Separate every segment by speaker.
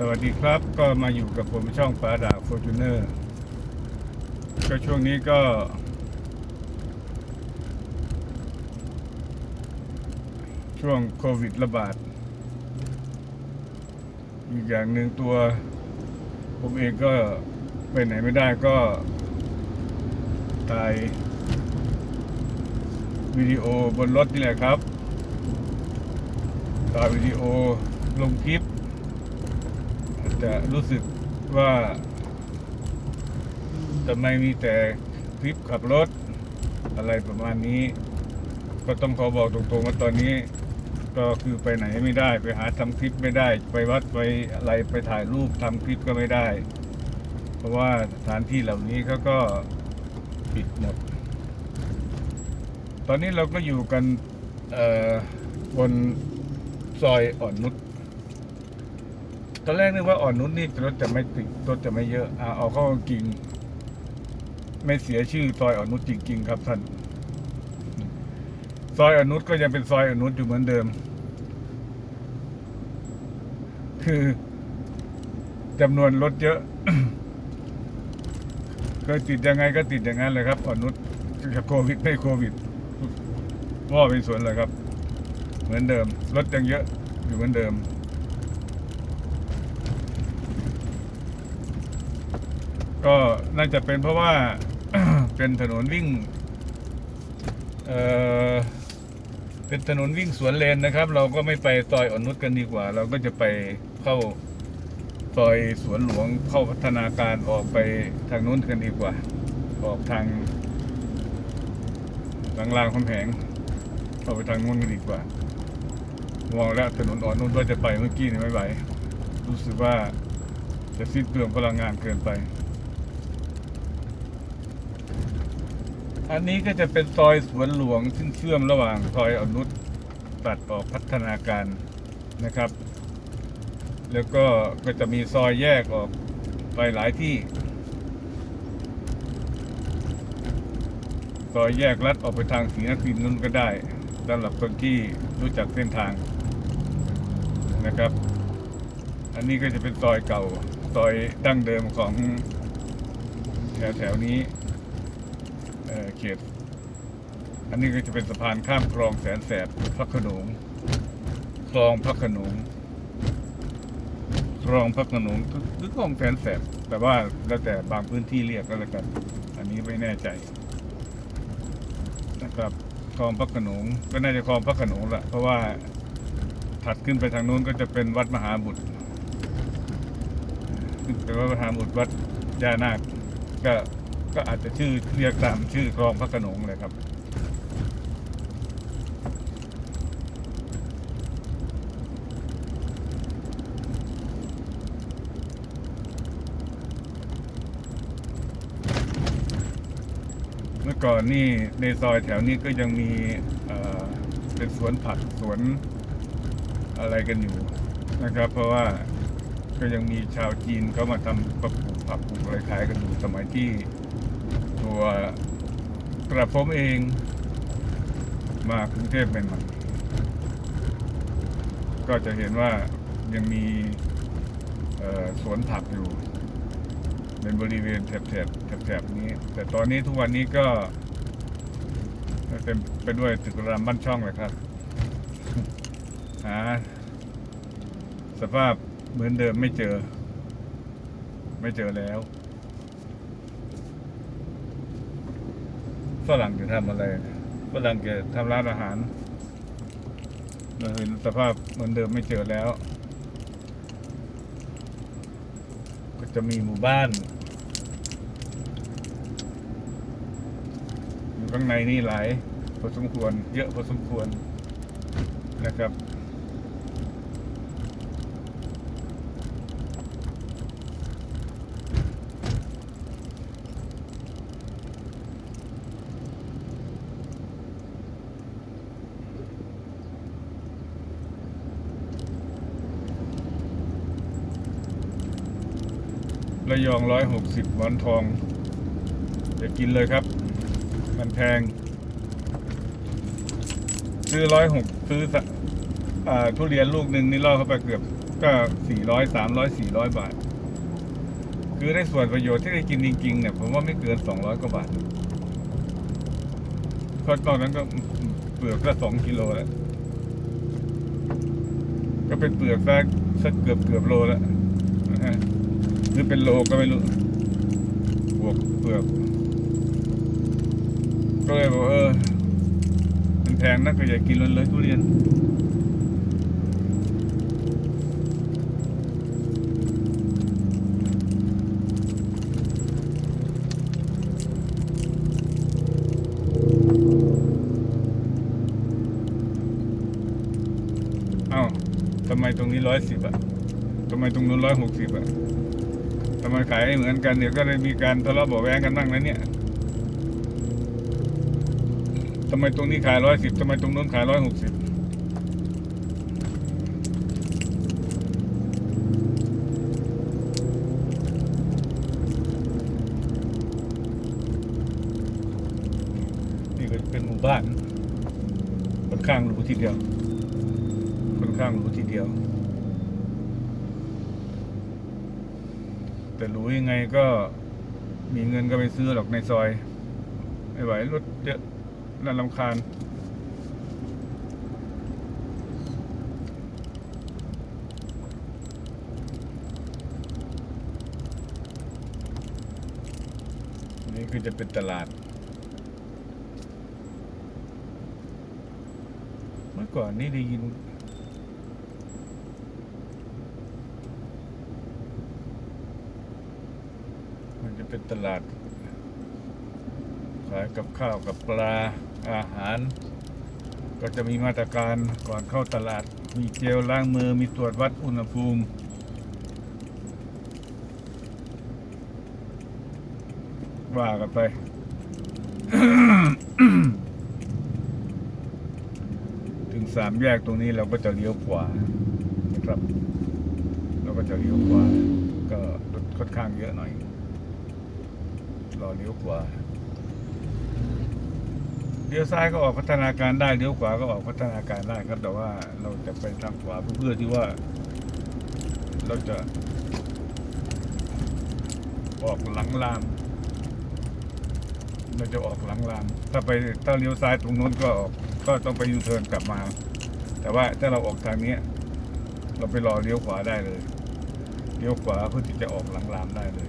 Speaker 1: สวัสดีครับก็มาอยู่กับผมช่องฟ้าดาบ Fortuner ก็ช่วงนี้ก็ ช่วงโควิดระบาด อีกอย่างหนึ่งตัว ผมเองก็ไปไหนไม่ได้ก็ถ่ายวิดีโอบนรถนี่แหละครับถ่ายวิดีโอลงคลิป จะรู้สึกว่าทำไมมีแต่คลิปขับรถ อะไรประมาณนี้ ก็ต้องขอบอกตรงๆว่าตอนนี้ ก็คือไปไหนไม่ได้ไปหาทำคลิปไม่ได้ ไปวัดไปอะไรไปถ่ายรูปทำคลิปก็ไม่ได้ เพราะว่าสถานที่เหล่านี้เขาก็ปิดหมดตอนนี้เราก็อยู่กันบนซอยอ่อนนุช ตอนแรกนึกว่าอ่อนนุชนี่รถจะไม่ติดรถจะไม่เยอะอ่าเอาเข้าจริง ไม่เสียชื่อซอยอ่อนนุชจริง ๆ ครับท่าน ซอยอ่อนนุชก็ยังเป็นซอยอ่อนนุชอยู่เหมือนเดิม คือจำนวนรถเยอะเคยติดยังไงก็ติดอย่างนั้นเลยครับอ่อนนุชจะโควิดไม่โควิดว่าเป็นส่วนเลยครับ เหมือนเดิมรถยังเยอะอยู่เหมือนเดิม ก็น่าจะเป็นเพราะว่าเป็นถนนวิ่งเอ่อเป็นถนนวิ่งสวนเลนนะครับ เราก็ไม่ไปซอยอ่อนนุชกันดีกว่า เราก็จะไปเข้าซอยสวนหลวงเข้าพัฒนาการออกไปทางนู้นกันดีกว่า ออกทางหลังรางคำแหงออกไปทางนู้นกันดีกว่ามองแล้วถนนอ่อนนุชว่าจะไปเมื่อกี้นี่ไม่ไหวรู้สึกว่าจะสิ้นเปลืองพลังงานเกินไป อันนี้ก็จะเป็นซอยสวนหลวงซึ่งเชื่อมระหว่างซอยอนุชตัดออกพัฒนาการนะครับ แล้วก็ก็จะมีซอยแยกออกไปหลายที่ ซอยแยกลัดออกไปทางสีนครินทร์นู้นก็ได้สำหรับคนที่รู้จักเส้นทางนะครับ อันนี้ก็จะเป็นซอยเก่าซอยดั้งเดิมของแถวแถวนี้ ต อันนี้ก็จะเป็นสะพานข้ามคลองแสนแสบพระขนงคลองพระขนงคลองพระขนงหรือคลองแสนแสบแต่ว่าแล้วแต่บางพื้นที่เรียกก็แล้วกัน อันนี้ไม่แน่ใจนะครับคลองพระขนงก็น่าจะคลองพระขนงแหละเพราะว่าถัดขึ้นไปทางนู้นก็จะเป็นวัดมหาบุตรขึ้นไปวัดมหาบุตรวัดย่านาคก็ ก็อาจจะชื่อเรียกตามชื่อคลองพระขนงเลยครับ เมื่อก่อนนี่ในซอยแถวนี้ก็ยังมีเอ่อเป็นสวนผักสวนอะไรกันอยู่นะครับ เพราะว่าก็ยังมีชาวจีนเขามาทำปลูกผักปลูกอะไรขายกันอยู่สมัยที่ ตัวกระผมเองมากรุงเทพเป็นม่ๆก็จะเห็นว่ายังมีสวนผักอยู่ในบริเวณแถบแถบแถบแถบนี้ แต่ตอนนี้ทุกวันนี้ก็เต็มไปด้วยตึกรามบ้านช่องเลยครับหาสภาพเหมือนเดิมไม่เจอ ไม่เจอแล้ว ฝรั่งจะทำอะไรฝรั่งจะทำร้านอาหารเราเห็นสภาพเหมือนเดิมไม่เจอแล้ว ก็จะมีหมู่บ้าน อยู่ข้างในนี่หลายพอสมควร เยอะพอสมควรนะครับ ระยองร้อยหกสิบวันทอง จะกินเลยครับ มันแพง ซื้อร้อยหกซื้ออ่าทุเรียนลูกหนึ่งนี่ล่อเข้าไปเกือบก็สี่ร้อยสามร้อยสี่ร้อยบาท คือในส่วนประโยชน์ที่ได้กินจริงๆเนี่ยผมว่าไม่เกินสองร้อยกว่าบาทเพราะตอนนั้นก็เปลือกก็สองกิโลแล้วก็เป็นเปลือกสักสักเกือบเกือบโลแล้วนะฮะ รือเป็นโลก็ไม่รู้บวกเปลือกก็เลยบอกเออมันแพงนักก็อย่ากินเลยเลยทุเรียนเอ้าทำไมตรงนี้ร้อยสิบอะทำไมตรงนู้นร้อยหกสิบอะ ทำไมขายเหมือนกันเดี๋ยวก็เลยมีการทะเลาะเบาะแว้งกันบ้างนะเนี่ยทำไมตรงนี้ขายร้อยสิบทำไมตรงนู้นขายร้อยหกสิบนี่ก็เป็นหมู่บ้านค่อนข้างหรูทีเดียวค่อนข้างหรูทีเดียว แต่หรูยังไงก็มีเงินก็ไปซื้อหรอกในซอย ไม่ไหวรถเยอะน่าลำคาญนี่คือจะเป็นตลาด เมื่อก่อนนี่ได้ยิน มันจะ เป็นตลาด ขายกับข้าวกับปลาอาหาร ก็จะมีมาตรการก่อนเข้าตลาด มีเจลล้างมือมีตรวจวัดอุณหภูมิว่ากันไปถึงสามแยกตรงนี้เราก็จะเลี้ยวขวานะครับ เราก็จะเลี้ยวขวาก็รถค่อนข้างเยอะหน่อย รอเลี้ยวขวาเลี้ยวซ้ายก็ออกพัฒนาการได้เลี้ยวขวาก็ออกพัฒนาการได้ครับ แต่ว่าเราจะไปทางขวาเพื่อที่ว่า เราจะออกหลังรามเราจะออกหลังรามถ้าไปถ้าเลี้ยวซ้ายตรงนู้นก็ออกก็ต้องไปยูเทิร์นกลับมา แต่ว่าถ้าเราออกทางนี้เราไปรอเลี้ยวขวาได้เลยเลี้ยวขวาเพื่อที่จะออกหลังรามได้เลย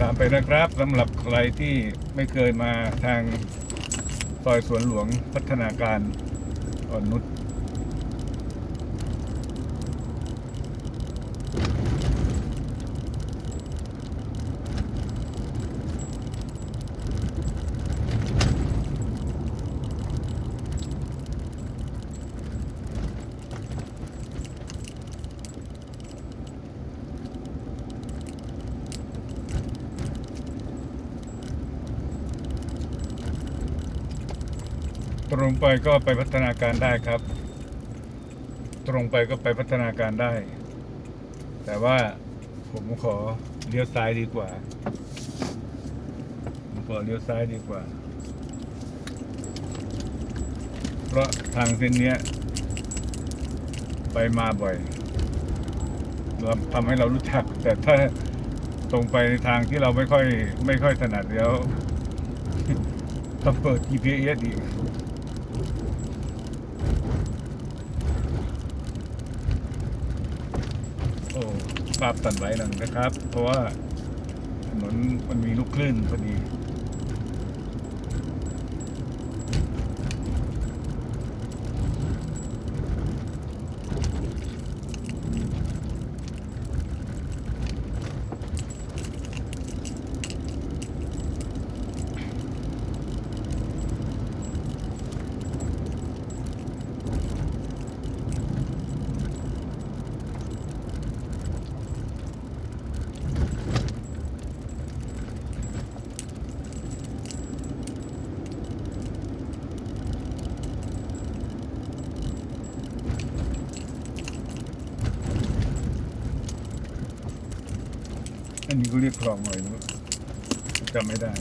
Speaker 1: ตามไปนะครับสำหรับใครที่ไม่เคยมาทางซอยสวนหลวงพัฒนาการอ่อนนุช ตรงไปก็ไปพัฒนาการได้ครับ ตรงไปก็ไปพัฒนาการได้ แต่ว่าผมขอเลี้ยวซ้ายดีกว่าผมขอเลี้ยวซ้ายดีกว่า เพราะทางเส้นเนี้ยไปมาบ่อยเราทำให้เรารู้จัก แต่ถ้าตรงไปในทางที่เราไม่ค่อยไม่ค่อยถนัดเดี๋ยวต้องเปิด GPS อีก โอ้ภาพตันไหลหนังนะครับ เพราะว่าถนนมันมีลูกคลื่นพอดี อันนี้ก็เรียกคลองอะไรรู้จำไม่ได้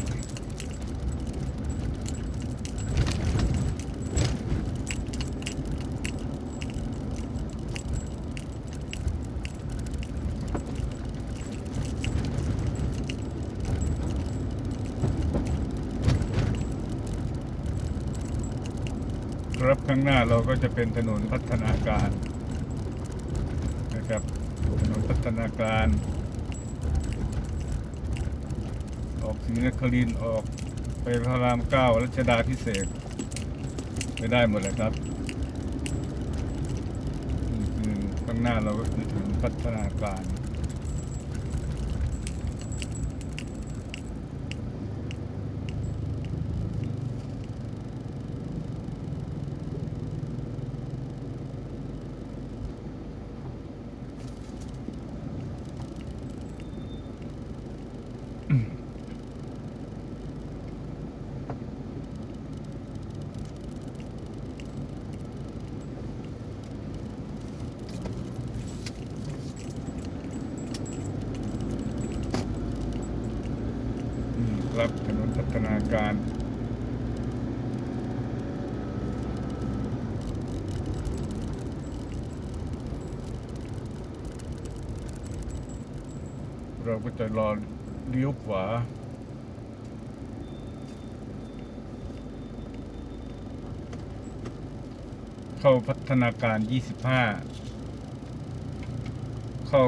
Speaker 1: รับข้างหน้าเราก็จะเป็นถนนพัฒนาการนะครับถนนพัฒนาการ ออกศรีนครินออกไปพระรามเก้ารัชดาพิเศษไปได้หมดเลยครับนี่คือข้างหน้าเราก็คือถึงพัฒนาการ นี่ครับถนนพัฒนาการเราก็จะรอเลี้ยวขวา เข้าพัฒนาการ 25 เข้า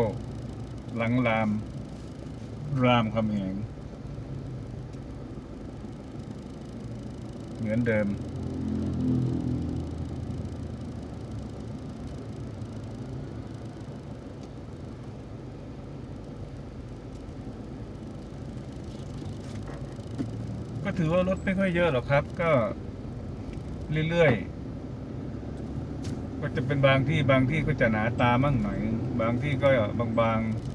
Speaker 1: หลังราม รามคำแหง เหมือนเดิม ก็ถือว่ารถไม่ค่อยเยอะหรอกครับ ก็ เรื่อยๆ ก็จะเป็นบางที่บางที่ก็จะหนาตามั่งหน่อย บางที่ก็บางๆ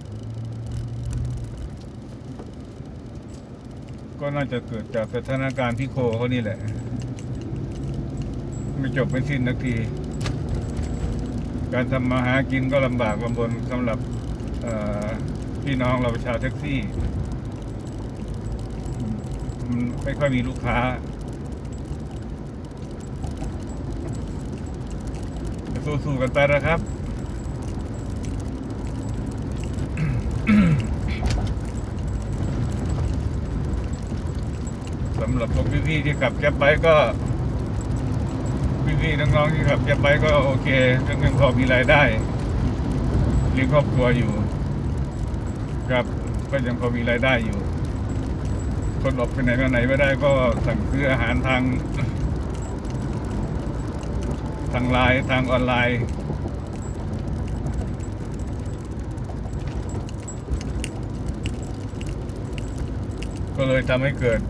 Speaker 1: ก็น่าจะเกิดจากสถานการณ์ที่โคเขานี่แหละ ไม่จบไม่สิ้นนักที การทำมาหากินก็ลำบากลำบนสำหรับพี่น้องเราประชาวแท็กซี่มันไม่ค่อยมีลูกค้าสู้ๆกันไปนะครับ สำหรับพวกพี่ๆที่ขับแก๊ปไบค์ก็พี่ๆน้องๆที่ขับแก๊ปไบค์ก็โอเคก็ยังพอมีรายได้เลี้ยงครอบครัวอยู่ครับก็ยังพอมีรายได้อยู่ คนออกไปไหนมาไหนไม่ได้ก็สั่งซื้ออาหารทาง ทางไลน์ทางออนไลน์ก็เลยทำให้เกิด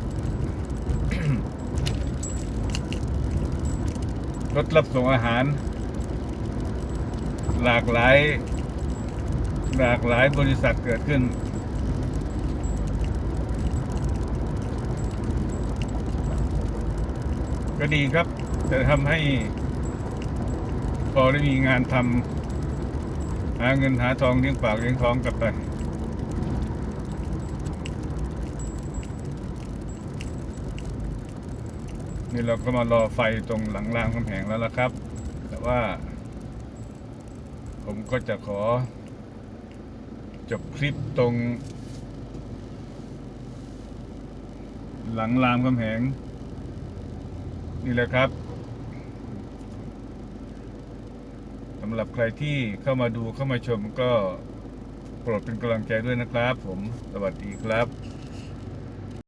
Speaker 1: รถรับส่งอาหาร หลากหลาย หลากหลายบริษัทเกิดขึ้น ก็ดีครับ จะทำให้ พอได้มีงานทำหาเงินหาทองเลี้ยงปากเลี้ยงท้องกลับไป นี่เราก็มารอไฟตรงหลังรามคำแหงแล้วล่ะครับ แต่ว่า ผมก็จะขอ จบคลิปตรง หลังรามคำแหง นี่แหละครับสำหรับใครที่เข้ามาดูเข้ามาชมก็โปรดเป็นกำลังใจด้วยนะครับผม สวัสดีครับ